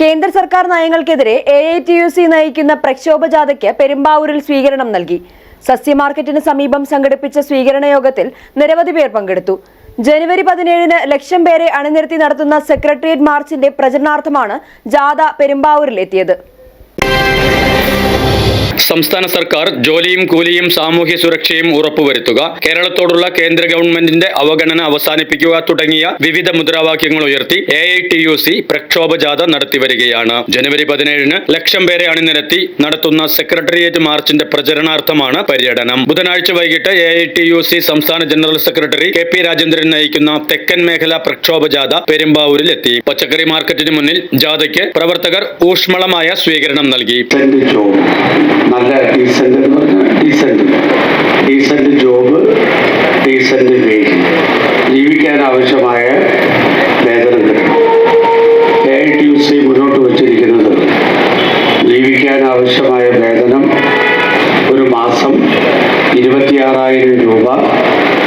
കേന്ദ്ര സർക്കാർ നയങ്ങൾക്കെതിരെ A I T U C നയിക്കുന്ന പ്രക്ഷോഭ ജാഥയ്ക്ക് പെരുമ്പാവൂരിൽ സ്വീകരണം നൽകി. സസ്യ മാർക്കറ്റിന് സമീപം സംഘടിപ്പിച്ച സ്വീകരണ യോഗത്തിൽ നിരവധി പേർ പങ്കെടുത്തു. ജനുവരി പതിനേഴിന് ലക്ഷം പേരെ അണിനിരത്തി നടത്തുന്ന സെക്രട്ടേറിയറ്റ് മാർച്ചിന്റെ പ്രചരണാർത്ഥമാണ് ജാഥ പെരുമ്പാവൂരിലെത്തിയത്. സംസ്ഥാന സർക്കാർ ജോലിയും കൂലിയും സാമൂഹ്യ സുരക്ഷയും ഉറപ്പുവരുത്തുക കേരളത്തോടുള്ള കേന്ദ്ര ഗവൺമെന്റിന്റെ അവഗണന അവസാനിപ്പിക്കുക തുടങ്ങിയ വിവിധ മുദ്രാവാക്യങ്ങൾ ഉയർത്തി A I T U C പ്രക്ഷോഭ ജാഥ നടത്തിവരികയാണ്. ജനുവരി പതിനേഴിന് ലക്ഷം പേരെ അണിനിരത്തി നടത്തുന്ന സെക്രട്ടേറിയറ്റ് മാർച്ചിന്റെ പ്രചരണാർത്ഥമാണ് പര്യടനം. ബുധനാഴ്ച വൈകിട്ട് A I T U C സംസ്ഥാന general secretary K P Rajendran നയിക്കുന്ന തെക്കൻ മേഖല പ്രക്ഷോഭ ജാഥ പെരുമ്പാവൂരിലെത്തി. പച്ചക്കറി മാർക്കറ്റിന് മുന്നിൽ ജാഥയ്ക്ക് പ്രവർത്തകർ ഊഷ്മളമായ സ്വീകരണം നൽകി. നല്ല ഡീസന്റ് എന്ന് പറഞ്ഞാൽ decent decent job decent wage ജീവിക്കാൻ ആവശ്യമായ വേതനം കിട്ടണം A I T U C മുന്നോട്ട് വച്ചിരിക്കുന്നത്. ജീവിക്കാൻ ആവശ്യമായ വേതനം ഒരു മാസം ഇരുപത്തിയാറായിരം രൂപ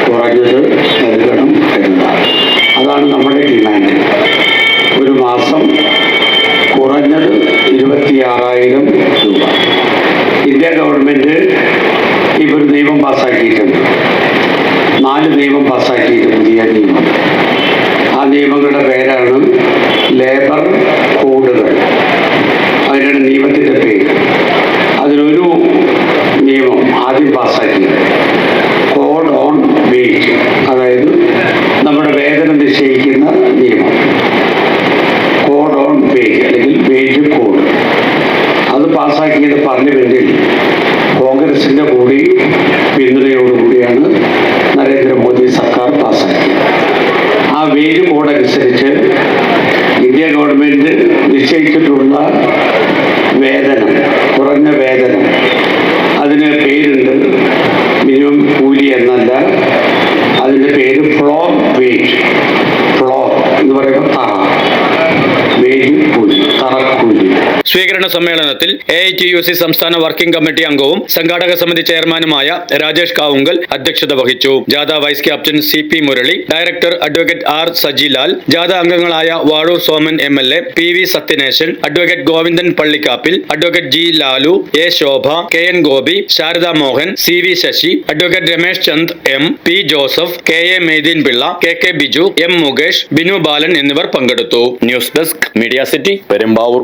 കുറഞ്ഞത് നൽകണം എന്നതാണ്. അതാണ് നമ്മുടെ ഡിമാൻഡ് ഒരു മാസം കുറഞ്ഞത് ഇരുപത്തിയാറായിരം രൂപ. ഇന്ത്യ ഗവൺമെന്റ് ഇപ്പോൾ ഒരു നിയമം പാസ്സാക്കിയിട്ടുണ്ട്. നാല് നിയമം പാസ്സാക്കിയിട്ടുണ്ട് പുതിയ നിയമം ആ നിയമങ്ങളുടെ പേരാണ് ലേബർ കോഡുകൾ. അതിനാണ് നിയമത്തിന്റെ പേര്. അതിലൊരു നിയമം ആദ്യം പാസ്സാക്കിയത്. പാസ്സാക്കിയത് പാർലമെന്റിൽ കോൺഗ്രസിന്റെ കൂടി പിന്തുണയോടുകൂടിയാണ് നരേന്ദ്രമോദി സർക്കാർ പാസ്സാക്കിയത് ആ വേര് കോഡ് അനുസരിച്ച് ഇന്ത്യ ഗവൺമെന്റ് നിശ്ചയിച്ചിട്ടുള്ള വേതനം കുറഞ്ഞ വേതനം അതിന് പേരുണ്ട്. മിനിമം കൂലി എന്നല്ല അതിന്റെ പേര് ഫ്ലോർ വേജ് സ്വീകരണ സമ്മേളനത്തിൽ A I T U C സംസ്ഥാന വർക്കിംഗ് കമ്മിറ്റി അംഗവും സംഘാടക സമിതി ചെയർമാനുമായ രാജേഷ് കാവുങ്കൽ അധ്യക്ഷത വഹിച്ചു. ജാഥ vice captain C P Murali director advocate R Sajilal ജാഥ അംഗങ്ങളായ Vazhoor Soman M L A P V Sathyaneshan advocate Govindan Pallikkappil advocate G Lalu A Shobha K N Gopi Sharada Mohan C V Sasi advocate Ramesh Chand M P Joseph K A Maitheen Pillai K K Biju M Mukesh Binu Balan എന്നിവർ പങ്കെടുത്തു. News desk media city Perumbavoor.